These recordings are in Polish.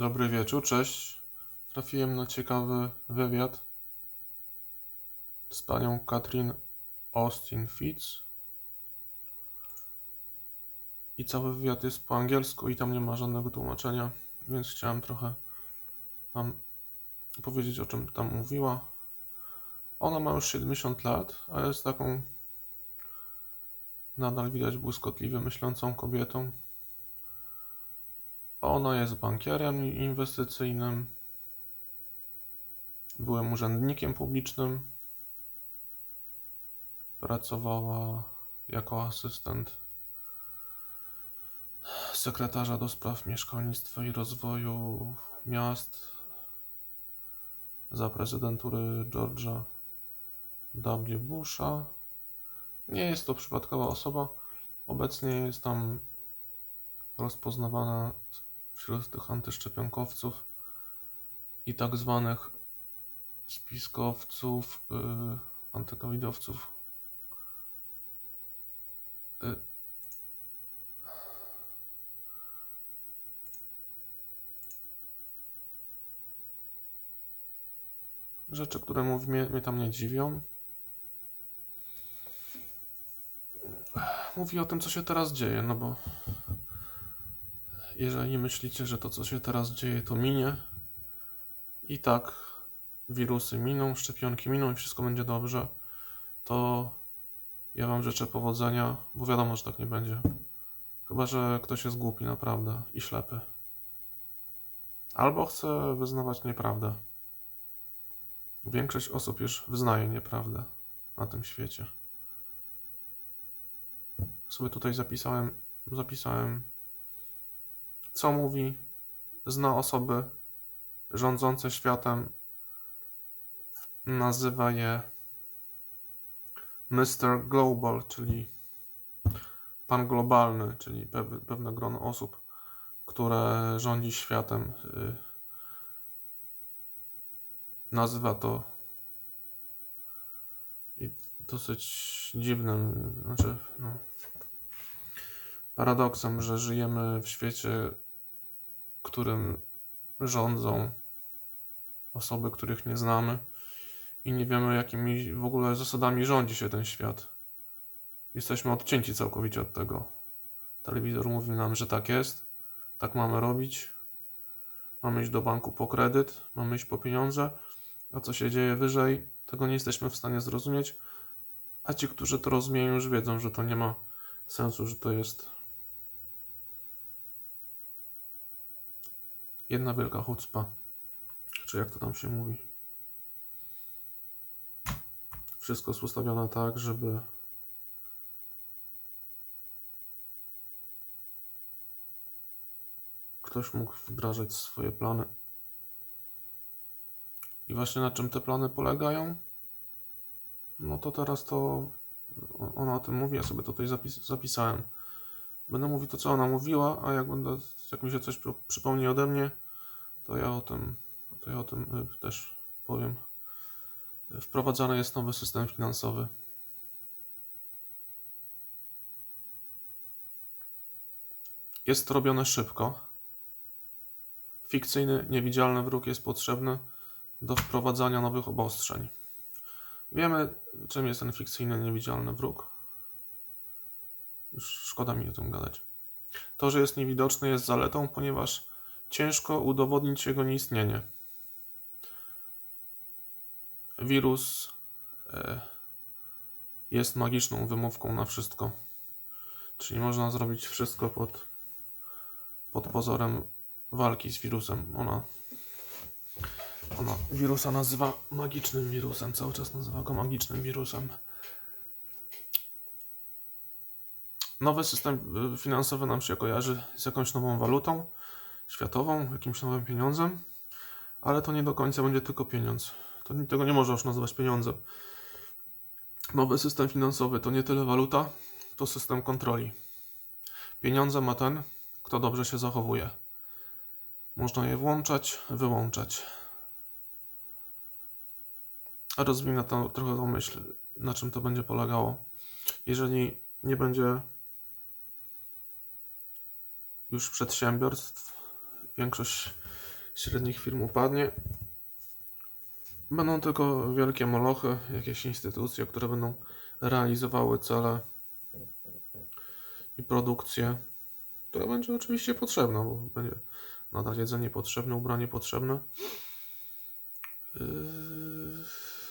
Dobry wieczór, cześć. Trafiłem na ciekawy wywiad z panią Katrin Austin Fitz. I cały wywiad jest po angielsku i tam nie ma żadnego tłumaczenia, więc chciałem trochę wam powiedzieć o czym tam mówiła. Ona ma już 70 lat, a jest taką nadal widać błyskotliwie myślącą kobietą. Ona jest bankierem inwestycyjnym. Byłem urzędnikiem publicznym. Pracowała jako asystent sekretarza do spraw mieszkalnictwa i rozwoju miast za prezydentury George'a W. Busha. Nie jest to przypadkowa osoba. Obecnie jest tam rozpoznawana wśród tych antyszczepionkowców i tak zwanych spiskowców, yy, antykowidowców. Y, Rzeczy, które mówi, mnie, mnie tam nie dziwią. Mówi o tym, co się teraz dzieje, no bo jeżeli myślicie, że to, co się teraz dzieje, to minie, i tak wirusy miną, szczepionki miną i wszystko będzie dobrze, to ja Wam życzę powodzenia, bo wiadomo, że tak nie będzie. Chyba, że ktoś jest głupi naprawdę i ślepy. Albo chce wyznawać nieprawdę. Większość osób już wyznaje nieprawdę na tym świecie. Sobie tutaj zapisałem, zapisałem co mówi, zna osoby rządzące światem, nazywa je Mr. Global, czyli pan globalny, czyli pew- pewne grono osób, które rządzi światem. y, Nazywa to i dosyć dziwnym, znaczy, no, paradoksem, że żyjemy w świecie, którym rządzą osoby, których nie znamy i nie wiemy, jakimi w ogóle zasadami rządzi się ten świat. Jesteśmy odcięci całkowicie od tego. Telewizor mówi nam, że tak jest, tak mamy robić. Mamy iść do banku po kredyt, mamy iść po pieniądze, a co się dzieje wyżej, tego nie jesteśmy w stanie zrozumieć. A ci, którzy to rozumieją, już wiedzą, że to nie ma sensu, że to jest jedna wielka chucpa, czy jak to tam się mówi. Wszystko jest ustawione tak, żeby ktoś mógł wdrażać swoje plany. I właśnie na czym te plany polegają? No to teraz to ona o tym mówi, ja sobie tutaj zapis, zapisałem. Będę mówił to, co ona mówiła, a jak będę, jak mi się coś przy- przypomni ode mnie, to ja o tym, to ja o tym y, też powiem. Wprowadzany jest nowy system finansowy. Jest to robione szybko. Fikcyjny, niewidzialny wróg jest potrzebny do wprowadzania nowych obostrzeń. Wiemy, czym jest ten fikcyjny, niewidzialny wróg. Szkoda mi o tym gadać. To, że jest niewidoczny, jest zaletą, ponieważ ciężko udowodnić jego nieistnienie. Wirus e, jest magiczną wymówką na wszystko. Czyli można zrobić wszystko pod, pod pozorem walki z wirusem. Ona, ona wirusa nazywa magicznym wirusem, cały czas nazywa go magicznym wirusem. Nowy system y, finansowy nam się kojarzy z jakąś nową walutą światową, jakimś nowym pieniądzem, ale to nie do końca będzie tylko pieniądz. To, tego nie można już nazywać pieniądzem. Nowy system finansowy to nie tyle waluta, to system kontroli. Pieniądze ma ten, kto dobrze się zachowuje. Można je włączać, wyłączać. A rozwinę to, trochę tą myśl, na czym to będzie polegało. Jeżeli nie będzie już przedsiębiorstw, większość średnich firm upadnie. Będą tylko wielkie molochy, jakieś instytucje, które będą realizowały cele i produkcję, która będzie oczywiście potrzebna, bo będzie nadal jedzenie potrzebne, ubranie potrzebne. Yy,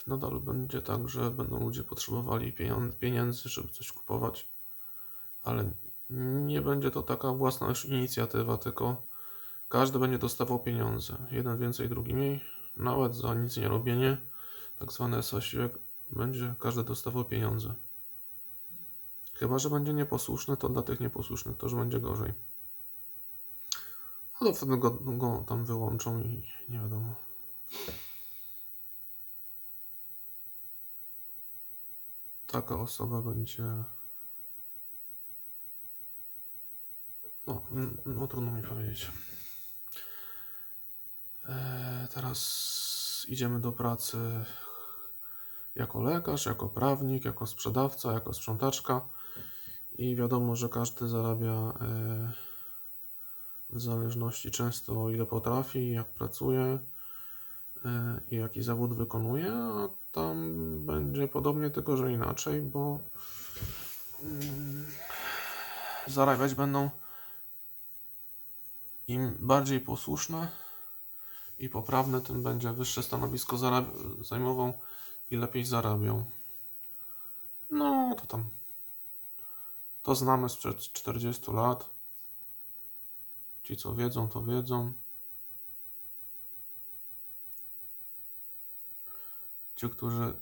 nadal będzie tak, że będą ludzie potrzebowali pieniędzy, żeby coś kupować, ale nie będzie to taka własna inicjatywa, tylko każdy będzie dostawał pieniądze. Jeden więcej, drugi mniej. Nawet za nic nie robienie, tak zwany zasiłek, będzie każdy dostawał pieniądze. Chyba, że będzie nieposłuszny, to dla tych nieposłusznych to już będzie gorzej. No to wtedy go, go tam wyłączą i nie wiadomo. Taka osoba będzie. No, no trudno mi powiedzieć. E, teraz idziemy do pracy jako lekarz, jako prawnik, jako sprzedawca, jako sprzątaczka. I wiadomo, że każdy zarabia e, w zależności często o ile potrafi, jak pracuje e, i jaki zawód wykonuje, a tam będzie podobnie, tylko że inaczej, bo mm, zarabiać będą im bardziej posłuszne i poprawne, tym będzie wyższe stanowisko zajmował i lepiej zarabiał. No, to tam. To znamy sprzed 40 lat. Ci, co wiedzą, to wiedzą. Ci, którzy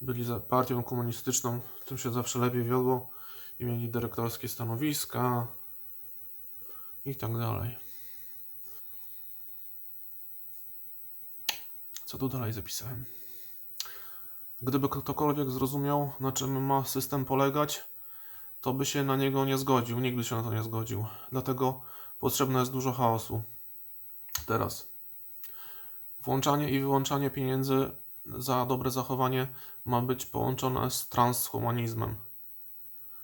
byli za partią komunistyczną, tym się zawsze lepiej wiodło i mieli dyrektorskie stanowiska i tak dalej. Co tu dalej zapisałem? Gdyby ktokolwiek zrozumiał, na czym ma system polegać, to by się na niego nie zgodził, nigdy się na to nie zgodził. Dlatego potrzebne jest dużo chaosu. Teraz. Włączanie i wyłączanie pieniędzy za dobre zachowanie ma być połączone z transhumanizmem.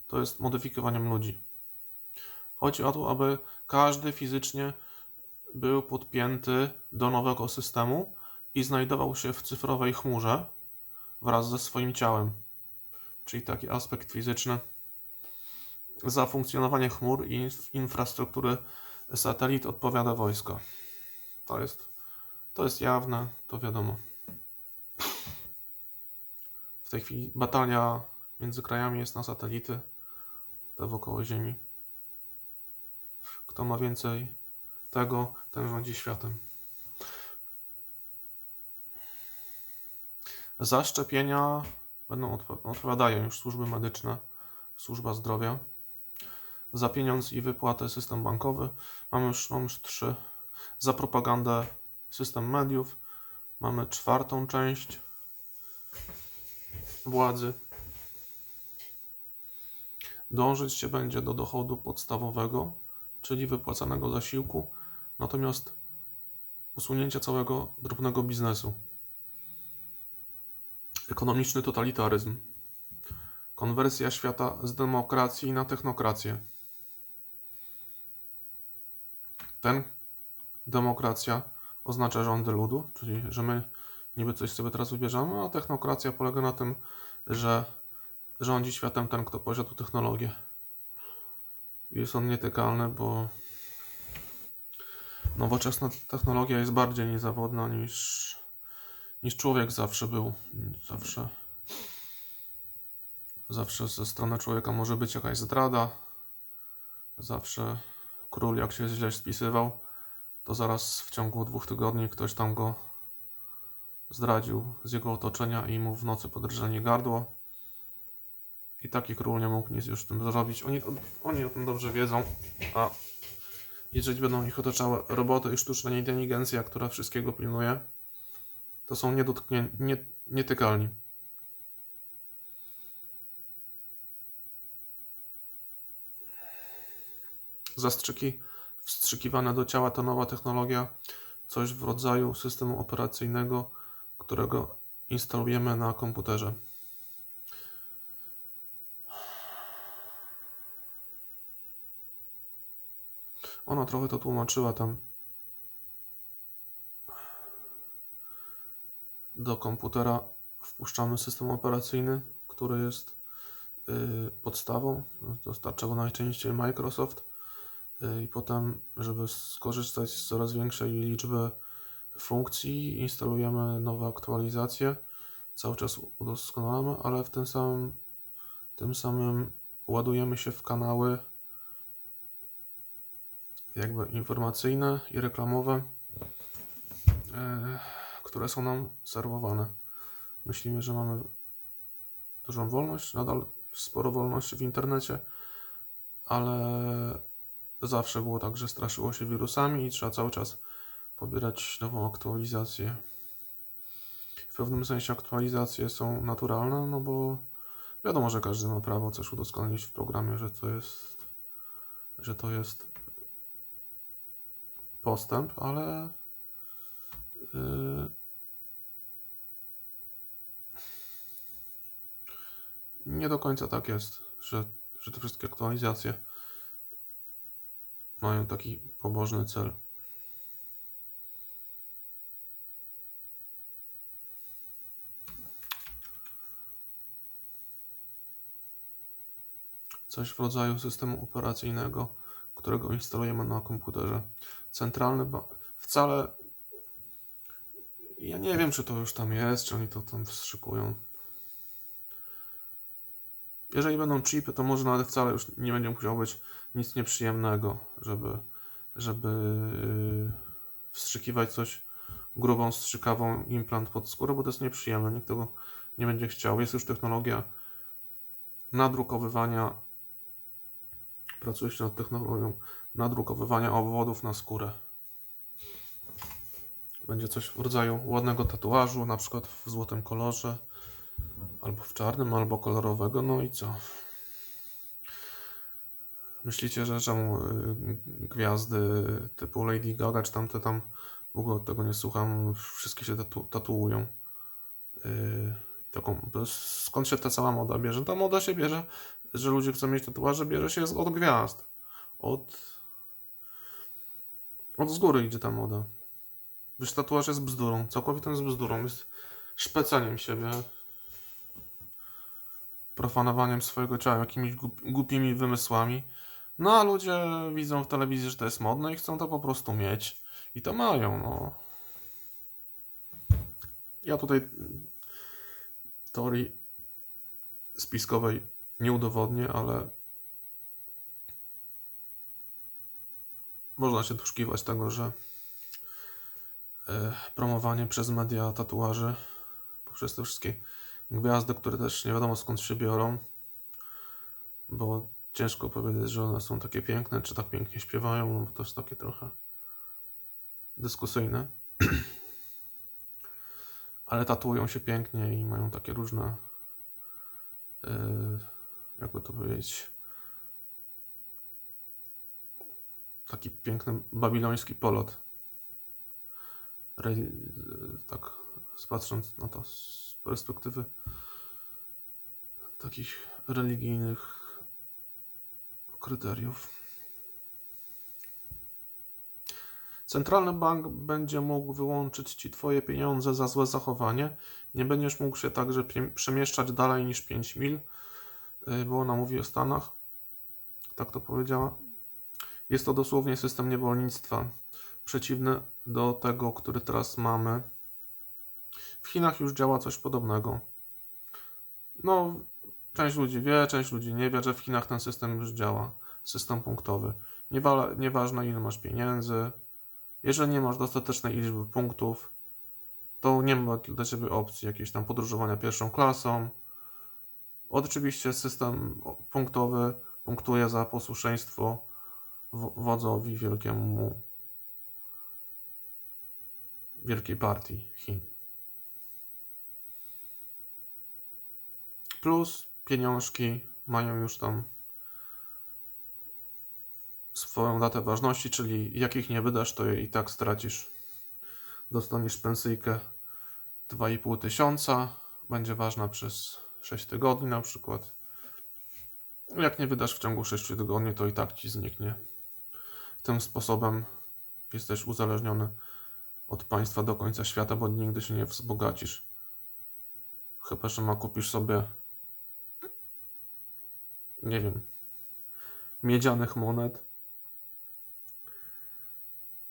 To jest modyfikowaniem ludzi. Chodzi o to, aby każdy fizycznie był podpięty do nowego systemu i znajdował się w cyfrowej chmurze wraz ze swoim ciałem. Czyli taki aspekt fizyczny. Za funkcjonowanie chmur i inf- infrastruktury satelit odpowiada wojsko. To jest, to jest jawne, to wiadomo. Tej chwili batalia między krajami jest na satelity, te wokoło Ziemi. Kto ma więcej tego, ten rządzi światem. Za szczepienia będą odpo- odpowiadają już służby medyczne, służba zdrowia. Za pieniądz i wypłatę system bankowy. Mamy już, mamy już trzy. Za propagandę system mediów. Mamy czwartą część władzy. Dążyć się będzie do dochodu podstawowego, czyli wypłacanego zasiłku, natomiast usunięcia całego drobnego biznesu. Ekonomiczny totalitaryzm. Konwersja świata z demokracji na technokrację. Ten demokracja oznacza rządy ludu, czyli że my niby coś sobie teraz wybierzemy, a technokracja polega na tym, że rządzi światem ten, kto posiadł technologię. Jest on nietykalny, bo nowoczesna technologia jest bardziej niezawodna niż, niż człowiek zawsze był. Zawsze, zawsze ze strony człowieka może być jakaś zdrada. Zawsze król, jak się źle spisywał, to zaraz w ciągu dwóch tygodni ktoś tam go zdradził z jego otoczenia i mu w nocy podrżenie gardło. I taki król nie mógł nic już z tym zrobić. Oni, oni o tym dobrze wiedzą, a jeżeli będą ich otaczały roboty i sztuczna inteligencja, która wszystkiego pilnuje, to są niedotknię, nie, nietykalni. Zastrzyki wstrzykiwane do ciała to nowa technologia, coś w rodzaju systemu operacyjnego, którego instalujemy na komputerze. Ona trochę to tłumaczyła tam do komputera wpuszczamy system operacyjny, który jest y, podstawą, dostarcza go najczęściej Microsoft y, i potem, żeby skorzystać z coraz większej liczby funkcji, instalujemy nowe aktualizacje. Cały czas udoskonalamy, ale w tym samym, tym samym ładujemy się w kanały jakby informacyjne i reklamowe, e, które są nam serwowane. Myślimy, że mamy dużą wolność, nadal sporo wolności w internecie, ale zawsze było tak, że straszyło się wirusami i trzeba cały czas pobierać nową aktualizację. W pewnym sensie aktualizacje są naturalne, no bo wiadomo, że każdy ma prawo coś udoskonalić w programie, że to jest, że to jest postęp, ale yy, nie do końca tak jest, że, że te wszystkie aktualizacje mają taki pobożny cel. Coś w rodzaju systemu operacyjnego, którego instalujemy na komputerze. Centralny wcale ja nie wiem, czy to już tam jest, czy oni to tam wstrzykują. Jeżeli będą chipy, to może nawet wcale już nie będzie musiało być nic nieprzyjemnego, żeby, żeby yy, wstrzykiwać coś grubą, strzykawą implant pod skórę, bo to jest nieprzyjemne. Nikt tego nie będzie chciał. Jest już technologia nadrukowywania. Pracuje się nad technologią nadrukowywania obwodów na skórę. Będzie coś w rodzaju ładnego tatuażu, na przykład w złotym kolorze, albo w czarnym, albo kolorowego. No i co? Myślicie, że czemu y, gwiazdy typu Lady Gaga, czy tamte tam, w ogóle od tego nie słucham, wszystkie się tatu tatuują. Yy, taką, skąd się ta cała moda bierze? Ta moda się bierze, że ludzie chcą mieć tatuaże, bierze się od gwiazd. Od, od z góry idzie ta moda. Wiesz, tatuaż jest bzdurą, całkowitą jest bzdurą, jest szpecaniem siebie, profanowaniem swojego ciała jakimiś głup- głupimi wymysłami. No a ludzie widzą w telewizji, że to jest modne i chcą to po prostu mieć. I to mają, no. Ja tutaj teorii spiskowej nie udowodnię, ale można się doszukiwać tego, że e, promowanie przez media tatuaży poprzez te wszystkie gwiazdy, które też nie wiadomo skąd się biorą, bo ciężko powiedzieć, że one są takie piękne, czy tak pięknie śpiewają, no bo to jest takie trochę dyskusyjne. Ale tatuują się pięknie i mają takie różne, yy, jakby to powiedzieć, taki piękny babiloński polot. Re, tak, patrząc na to z perspektywy takich religijnych kryteriów. Centralny bank będzie mógł wyłączyć ci twoje pieniądze za złe zachowanie. Nie będziesz mógł się także przemieszczać dalej niż 5 mil, yy, bo ona mówi o Stanach. Tak to powiedziała. Jest to dosłownie system niewolnictwa, przeciwny do tego, który teraz mamy. W Chinach już działa coś podobnego. No, część ludzi wie, część ludzi nie wie, że w Chinach ten system już działa. System punktowy. Niewa- nieważne ile masz pieniędzy, jeżeli nie masz dostatecznej liczby punktów, to nie ma dla Ciebie opcji jakiejś tam podróżowania pierwszą klasą. Oczywiście system punktowy punktuje za posłuszeństwo wo- wodzowi wielkiemu wielkiej partii Chin. Plus pieniążki mają już tam swoją datę ważności, czyli jak ich nie wydasz, to je i tak stracisz. Dostaniesz pensyjkę 2,5 tysiąca, będzie ważna przez 6 tygodni na przykład. Jak nie wydasz w ciągu 6 tygodni, to i tak ci zniknie. tym sposobem jesteś uzależniony od państwa do końca świata, bo nigdy się nie wzbogacisz. Chyba, że ma kupisz sobie nie wiem miedzianych monet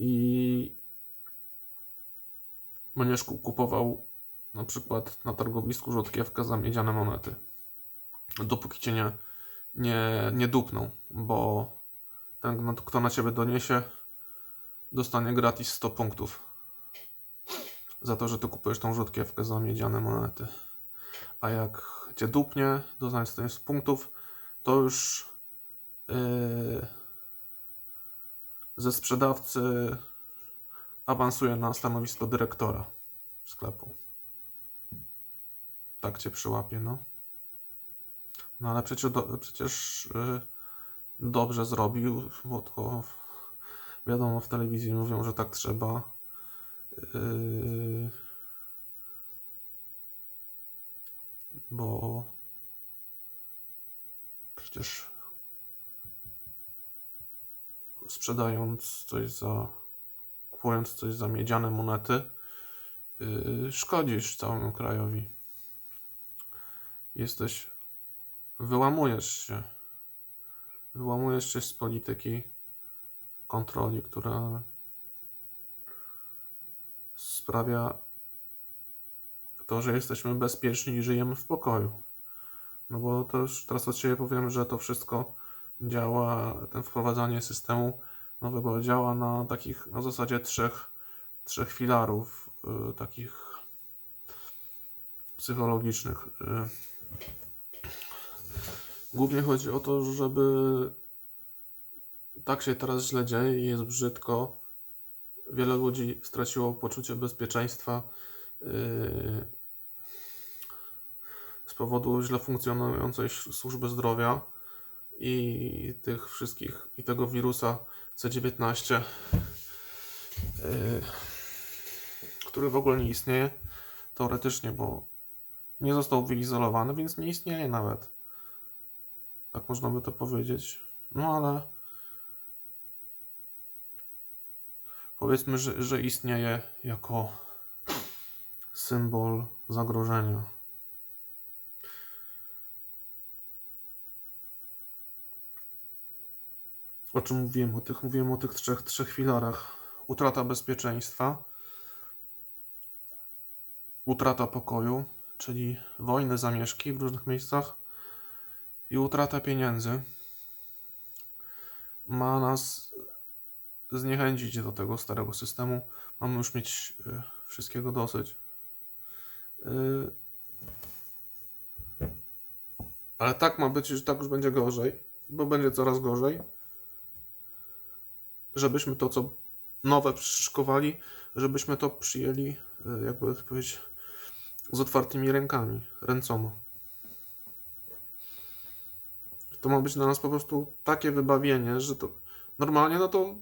i będziesz ku- kupował na przykład na targowisku rzodkiewkę za miedziane monety. Dopóki cię nie, nie, nie dupną, bo ten, kto na ciebie doniesie, dostanie gratis 100 punktów. Za to, że ty kupujesz tą rzodkiewkę za miedziane monety. A jak cię dupnie, dostanie 100 punktów, to już yy, ze sprzedawcy awansuje na stanowisko dyrektora sklepu. Tak cię przyłapie, no. No ale przecież, do, przecież yy, dobrze zrobił, bo to wiadomo, w telewizji mówią, że tak trzeba. Yy, bo przecież sprzedając coś za, kupując coś za miedziane monety, yy, szkodzisz całemu krajowi. Jesteś, wyłamujesz się, wyłamujesz się z polityki kontroli, która sprawia to, że jesteśmy bezpieczni i żyjemy w pokoju. No bo to już teraz od siebie powiem, że to wszystko działa, ten wprowadzanie systemu nowego działa na takich, na zasadzie trzech, trzech filarów, y, takich psychologicznych. Y. Głównie chodzi o to, żeby tak się teraz źle dzieje i jest brzydko. Wiele ludzi straciło poczucie bezpieczeństwa yy, z powodu źle funkcjonującej służby zdrowia i tych wszystkich, i tego wirusa C19, yy, który w ogóle nie istnieje teoretycznie, bo nie został wyizolowany, więc nie istnieje nawet. Tak można by to powiedzieć. No ale powiedzmy, że, że istnieje jako symbol zagrożenia. O czym mówiłem? O tych, mówiłem o tych trzech, trzech filarach. Utrata bezpieczeństwa, utrata pokoju, czyli wojny, zamieszki w różnych miejscach i utrata pieniędzy ma nas zniechęcić do tego starego systemu. Mamy już mieć y, wszystkiego dosyć. Y, ale tak ma być, że tak już będzie gorzej, bo będzie coraz gorzej. Żebyśmy to, co nowe przyszykowali, żebyśmy to przyjęli, y, jakby powiedzieć, z otwartymi rękami, ręcoma. To ma być dla nas po prostu takie wybawienie, że to normalnie, no to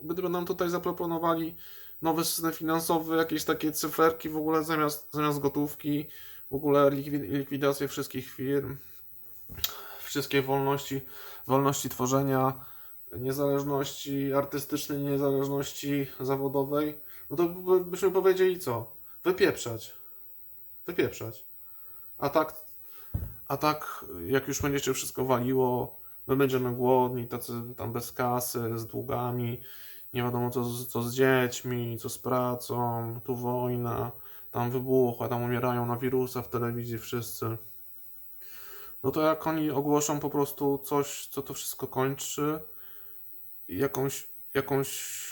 gdyby nam tutaj zaproponowali nowy system finansowy, jakieś takie cyferki w ogóle zamiast, zamiast gotówki, w ogóle likwi- likwidację wszystkich firm, wszystkie wolności, wolności tworzenia, niezależności artystycznej, niezależności zawodowej, no to by- byśmy powiedzieli co? Wypieprzać. Wypieprzać. A tak, a tak jak już będziecie wszystko waliło, my będziemy głodni, tacy tam bez kasy, z długami, nie wiadomo co, co z dziećmi, co z pracą, tu wojna, tam wybuchła, tam umierają na wirusa w telewizji wszyscy. No to jak oni ogłoszą po prostu coś, co to wszystko kończy, jakąś, jakąś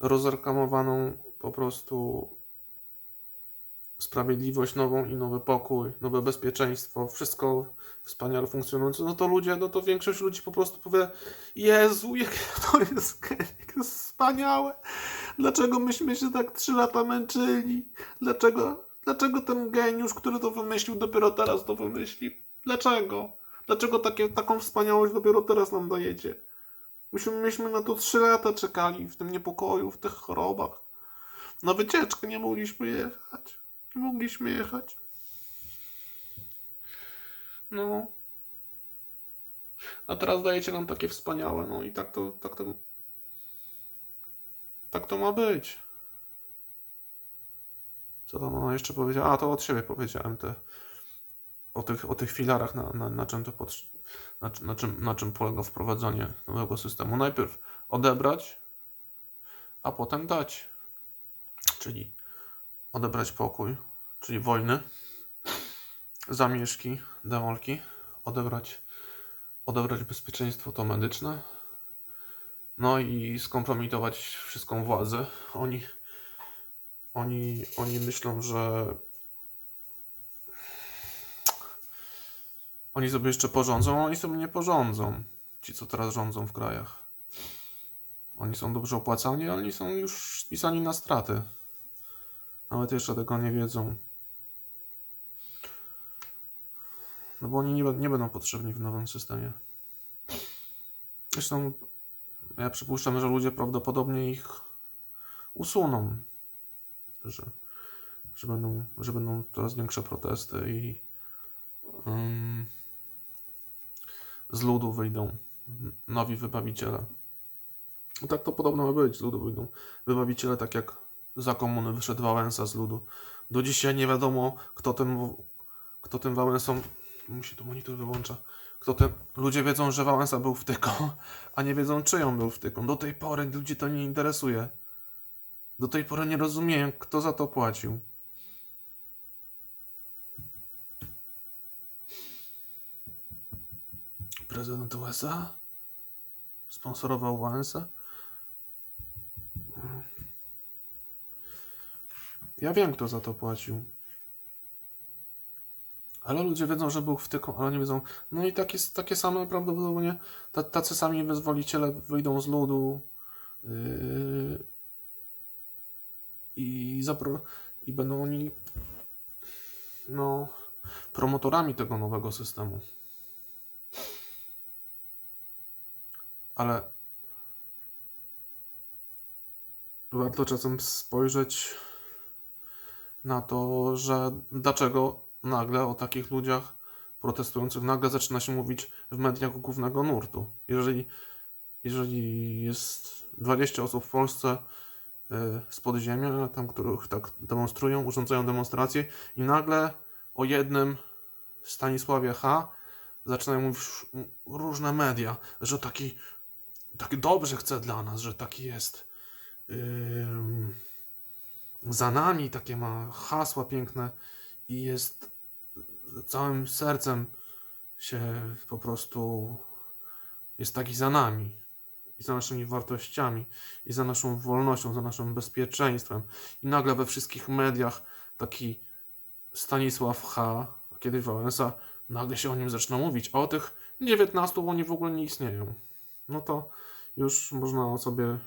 rozreklamowaną po prostu sprawiedliwość nową i nowy pokój, nowe bezpieczeństwo, wszystko wspaniale funkcjonujące, no to ludzie, no to większość ludzi po prostu powie Jezu, jakie to jest, jak to jest wspaniałe. Dlaczego myśmy się tak trzy lata męczyli? Dlaczego, dlaczego ten geniusz, który to wymyślił, dopiero teraz to wymyślił? Dlaczego? Dlaczego takie, taką wspaniałość dopiero teraz nam dajecie? Myśmy, myśmy na to trzy lata czekali, w tym niepokoju, w tych chorobach. Na wycieczkę nie mogliśmy jechać. Nie mogliśmy jechać. No. a teraz dajecie nam takie wspaniałe, no i tak to, tak to, tak to ma być. Co tam ona jeszcze powiedziała? A, to od siebie powiedziałem te, o tych, o tych filarach, na, na, na, czym to pot, na, na, czym, na czym polega wprowadzanie nowego systemu. Najpierw odebrać, a potem dać. Czyli odebrać pokój, czyli wojny, zamieszki, demolki, odebrać, odebrać bezpieczeństwo to medyczne, no i skompromitować wszystką władzę. Oni, oni, oni myślą, że oni sobie jeszcze porządzą, a oni sobie nie porządzą. Ci, co teraz rządzą w krajach. Oni są dobrze opłacani, ale oni są już spisani na straty. Nawet jeszcze tego nie wiedzą. No bo oni nie, nie będą potrzebni w nowym systemie. Zresztą ja przypuszczam, że ludzie prawdopodobnie ich usuną. Że, że, będą, że będą coraz większe protesty i ym, z ludu wyjdą nowi wybawiciele. Tak to podobno ma być, z ludu wyjdą wybawiciele, tak jak za komuny wyszedł Wałęsa z ludu. Do dzisiaj nie wiadomo, kto tym, kto tym Wałęsą. Mi się tu monitor wyłącza. Kto ten, ludzie wiedzą, że Wałęsa był wtyką, a nie wiedzą, czyją był wtyką. Do tej pory ludzi to nie interesuje. Do tej pory nie rozumieją, kto za to płacił. Prezydent USA sponsorował Wałęsę. Ja wiem, kto za to płacił. Ale ludzie wiedzą, że był wtyką, ale nie wiedzą. No i takie, takie same prawdopodobnie ta- tacy sami wyzwoliciele wyjdą z ludu yy, i, zapro- i będą oni no, promotorami tego nowego systemu. Ale warto czasem spojrzeć na to, że dlaczego nagle o takich ludziach protestujących nagle zaczyna się mówić w mediach głównego nurtu. Jeżeli, jeżeli jest 20 osób w Polsce y, z podziemia, tam, których tak demonstrują, urządzają demonstracje i nagle o jednym Stanisławie H. zaczynają mówić różne media, że taki, taki dobrze chce dla nas, że taki jest ym, za nami, takie ma hasła piękne i jest całym sercem się po prostu jest taki za nami i za naszymi wartościami i za naszą wolnością, za naszym bezpieczeństwem i nagle we wszystkich mediach taki Stanisław H., a kiedyś Wałęsa, nagle się o nim zaczyna mówić, o tych 19 oni w ogóle nie istnieją. No to już można sobie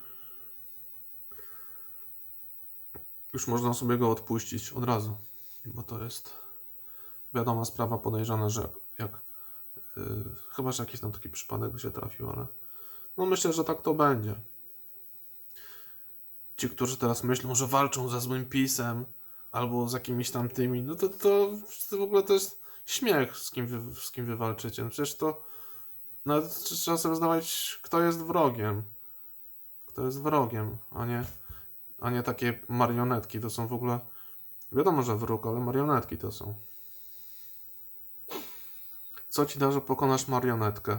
już można sobie go odpuścić od razu, bo to jest wiadoma sprawa podejrzana, że jak yy, chyba, że jakiś tam taki przypadek by się trafił, ale no myślę, że tak to będzie. Ci, którzy teraz myślą, że walczą za złym pisem albo z jakimiś tam tymi, no to, to, to w ogóle to jest śmiech, z kim, wy, z kim wy walczycie. Przecież to nawet trzeba sobie zdawać, kto jest wrogiem. Kto jest wrogiem, a nie, a nie takie marionetki. To są w ogóle, wiadomo, że wróg, ale marionetki to są. Co ci da, że pokonasz marionetkę?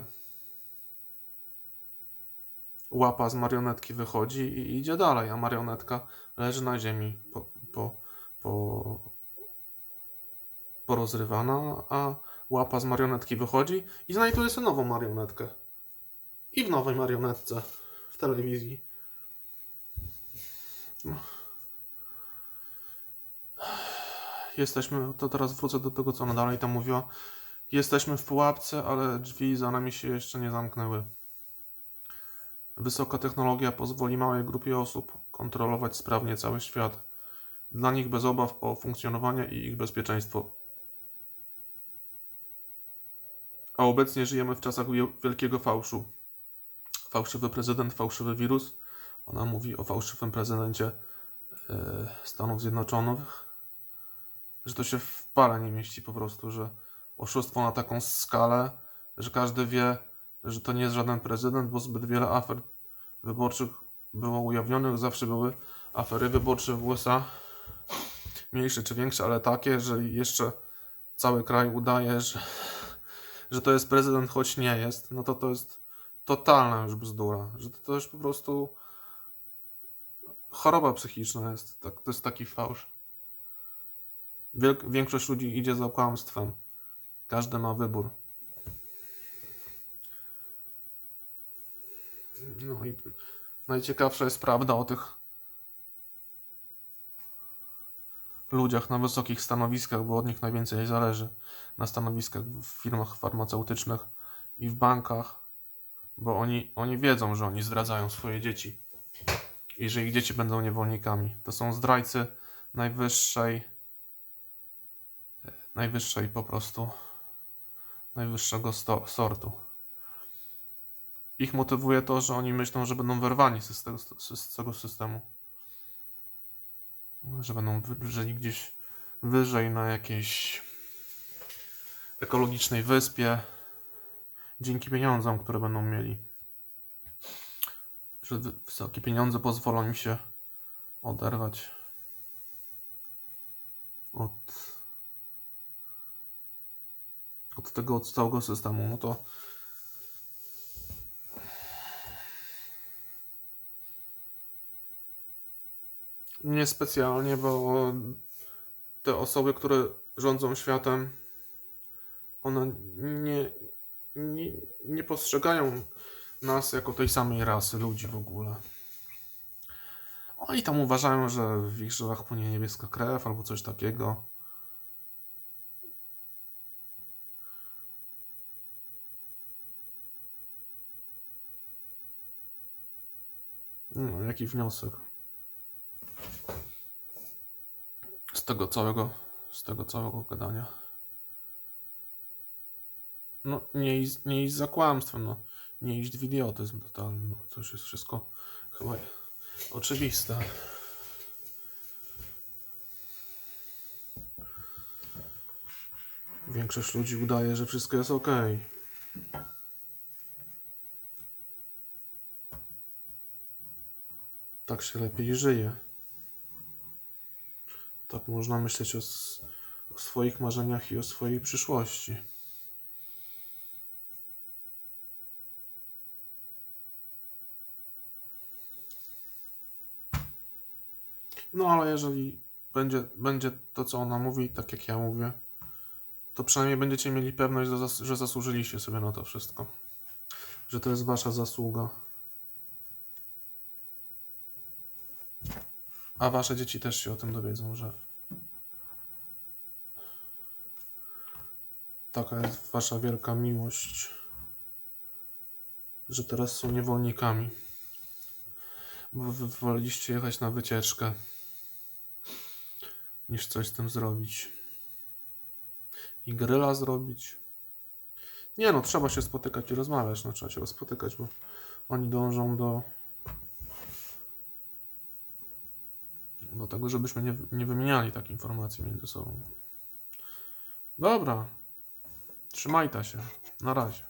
Łapa z marionetki wychodzi i idzie dalej, a marionetka leży na ziemi po, po, po, porozrywana, a łapa z marionetki wychodzi i znajduje sobie nową marionetkę. I w nowej marionetce w telewizji. No. Jesteśmy, to teraz wrócę do tego, co ona dalej tam mówiła. Jesteśmy w pułapce, ale drzwi za nami się jeszcze nie zamknęły. Wysoka technologia pozwoli małej grupie osób kontrolować sprawnie cały świat. Dla nich bez obaw o funkcjonowanie i ich bezpieczeństwo. A obecnie żyjemy w czasach wie- wielkiego fałszu. Fałszywy prezydent, fałszywy wirus. Ona mówi o fałszywym prezydencie e, Stanów Zjednoczonych. Że to się w pale nie mieści po prostu, że oszustwo na taką skalę, że każdy wie, że to nie jest żaden prezydent, bo zbyt wiele afer wyborczych było ujawnionych. Zawsze były afery wyborcze w USA, mniejsze czy większe, ale takie, że jeszcze cały kraj udaje, że, że to jest prezydent, choć nie jest, no to to jest totalna już bzdura, że to, to już po prostu choroba psychiczna jest, tak, to jest taki fałsz. Wielk, większość ludzi idzie za kłamstwem. Każdy ma wybór. No i najciekawsza jest prawda o tych ludziach na wysokich stanowiskach, bo od nich najwięcej zależy. Na stanowiskach w firmach farmaceutycznych i w bankach, bo oni, oni wiedzą, że oni zdradzają swoje dzieci i że ich dzieci będą niewolnikami. To są zdrajcy najwyższej, najwyższej po prostu, najwyższego sto, sortu. Ich motywuje to, że oni myślą, że będą wyrwani z tego, z tego systemu. Że będą wy- żyli gdzieś wyżej na jakiejś ekologicznej wyspie dzięki pieniądzom, które będą mieli. Że wy- wysokie pieniądze pozwolą im się oderwać od, od tego, od całego systemu. No to niespecjalnie, bo te osoby, które rządzą światem, one nie, nie, nie postrzegają nas jako tej samej rasy ludzi w ogóle. Oni tam uważają, że w ich żyłach płynie niebieska krew albo coś takiego. No, jaki wniosek? Z tego całego, z tego całego gadania. No, nie iść, nie iść za kłamstwem, no. Nie iść w idiotyzm totalny, no. To już jest wszystko chyba oczywiste. Większość ludzi udaje, że wszystko jest ok. Tak się lepiej żyje. Tak można myśleć o, o swoich marzeniach i o swojej przyszłości. No ale jeżeli będzie, będzie to, co ona mówi, tak jak ja mówię, to przynajmniej będziecie mieli pewność, że zasłużyliście sobie na to wszystko. Że to jest wasza zasługa. A wasze dzieci też się o tym dowiedzą, że taka jest wasza wielka miłość, że teraz są niewolnikami. Bo wy woleliście jechać na wycieczkę, niż coś z tym zrobić. I gryla zrobić. Nie no, trzeba się spotykać i rozmawiać, no trzeba się spotykać, bo oni dążą do do tego, żebyśmy nie, nie wymieniali tak informacji między sobą. Dobra. Trzymajcie się. Na razie.